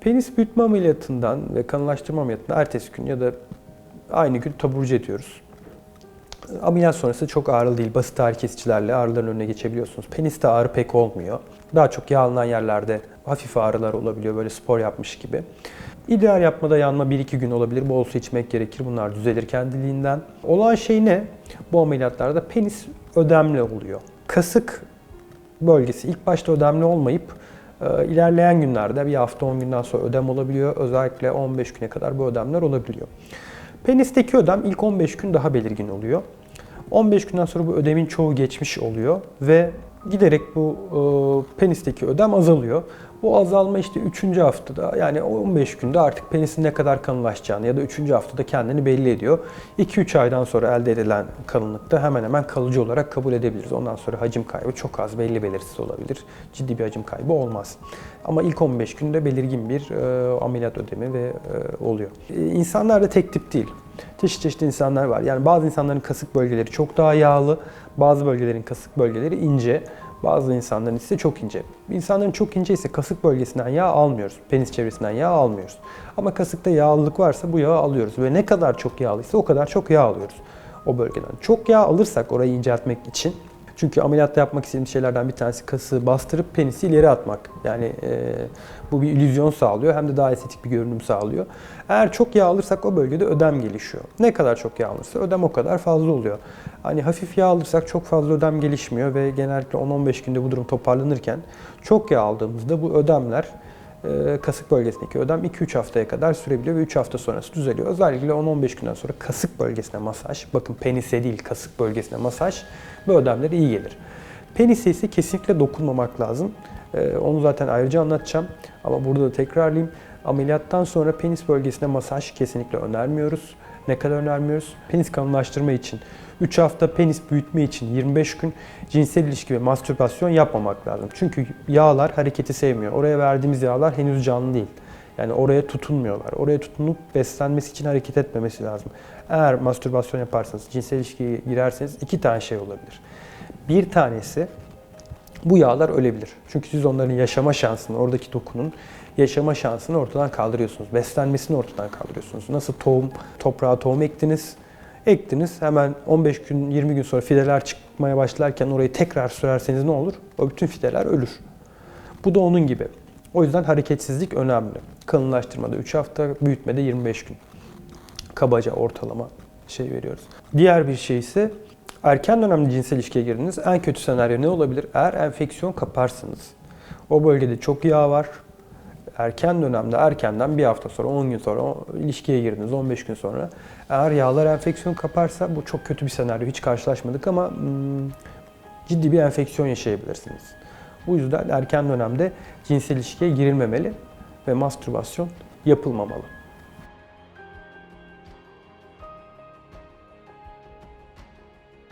Penis büyütme ameliyatından ve kanılaştırma ameliyatından ertesi gün ya da aynı gün taburcu ediyoruz. Ameliyat sonrası çok ağrılı değil. Basit ağrı kesicilerle ağrıların önüne geçebiliyorsunuz. Peniste ağrı pek olmuyor. Daha çok yağ alınan yerlerde hafif ağrılar olabiliyor böyle spor yapmış gibi. İdeal yapmada yanma 1-2 gün olabilir. Bol su içmek gerekir. Bunlar düzelir kendiliğinden. Olan şey ne? Bu ameliyatlarda penis ödemli oluyor. Kasık bölgesi ilk başta ödemli olmayıp e, ilerleyen günlerde bir hafta 10 günden sonra ödem olabiliyor. Özellikle 15 güne kadar bu ödemler olabiliyor. Penisteki ödem ilk 15 gün daha belirgin oluyor. 15 günden sonra bu ödemin çoğu geçmiş oluyor ve giderek bu e, penisteki ödem azalıyor. Bu azalma işte 3. haftada yani 15 günde artık penisin ne kadar kalınlaşacağını ya da 3. haftada kendini belli ediyor. 2-3 aydan sonra elde edilen kalınlıkta hemen hemen kalıcı olarak kabul edebiliriz. Ondan sonra hacim kaybı çok az belli belirsiz olabilir. Ciddi bir hacim kaybı olmaz. Ama ilk 15 günde belirgin bir e, ameliyat ödemi ve e, oluyor. E, insanlar da tek tip değil. Çeşit çeşit insanlar var. Yani bazı insanların kasık bölgeleri çok daha yağlı, bazı bölgelerin kasık bölgeleri ince. Bazı insanların ise çok ince. İnsanların çok ince ise kasık bölgesinden yağ almıyoruz. Penis çevresinden yağ almıyoruz. Ama kasıkta yağlılık varsa bu yağı alıyoruz. Ve ne kadar çok yağlıysa o kadar çok yağ alıyoruz o bölgeden. Çok yağ alırsak orayı inceltmek için çünkü ameliyatta yapmak istediğim şeylerden bir tanesi kası bastırıp penisi ileri atmak. Yani e, bu bir illüzyon sağlıyor hem de daha estetik bir görünüm sağlıyor. Eğer çok yağ alırsak o bölgede ödem gelişiyor. Ne kadar çok yağ alırsa ödem o kadar fazla oluyor. Hani hafif yağ alırsak çok fazla ödem gelişmiyor ve genellikle 10-15 günde bu durum toparlanırken çok yağ aldığımızda bu ödemler kasık bölgesindeki ödem 2-3 haftaya kadar sürebiliyor ve 3 hafta sonrası düzeliyor. Özellikle 10-15 günden sonra kasık bölgesine masaj, bakın penise değil kasık bölgesine masaj bu ödemlere iyi gelir. Penise ise kesinlikle dokunmamak lazım. E, Onu zaten ayrıca anlatacağım ama burada da tekrarlayayım. Ameliyattan sonra penis bölgesine masaj kesinlikle önermiyoruz. Ne kadar önermiyoruz? Penis kalınlaştırma için 3 hafta penis büyütme için 25 gün cinsel ilişki ve mastürbasyon yapmamak lazım. Çünkü yağlar hareketi sevmiyor. Oraya verdiğimiz yağlar henüz canlı değil. Yani oraya tutunmuyorlar. Oraya tutunup beslenmesi için hareket etmemesi lazım. Eğer mastürbasyon yaparsanız, cinsel ilişkiye girerseniz iki tane şey olabilir. Bir tanesi bu yağlar ölebilir. Çünkü siz onların yaşama şansını, oradaki dokunun yaşama şansını ortadan kaldırıyorsunuz. Beslenmesini ortadan kaldırıyorsunuz. Nasıl tohum, toprağa tohum ektiniz, ektiniz. Hemen 15 gün, 20 gün sonra fideler çıkmaya başlarken orayı tekrar sürerseniz ne olur? O bütün fideler ölür. Bu da onun gibi. O yüzden hareketsizlik önemli. Kalınlaştırmada 3 hafta, büyütmede 25 gün. Kabaca ortalama şey veriyoruz. Diğer bir şey ise erken dönemde cinsel ilişkiye girdiniz. En kötü senaryo ne olabilir? Eğer enfeksiyon kaparsınız. O bölgede çok yağ var. Erken dönemde erkenden bir hafta sonra, 10 gün sonra ilişkiye girdiniz, 15 gün sonra. Eğer yağlar enfeksiyon kaparsa bu çok kötü bir senaryo. Hiç karşılaşmadık ama hmm, ciddi bir enfeksiyon yaşayabilirsiniz. Bu yüzden erken dönemde cinsel ilişkiye girilmemeli ve mastürbasyon yapılmamalı.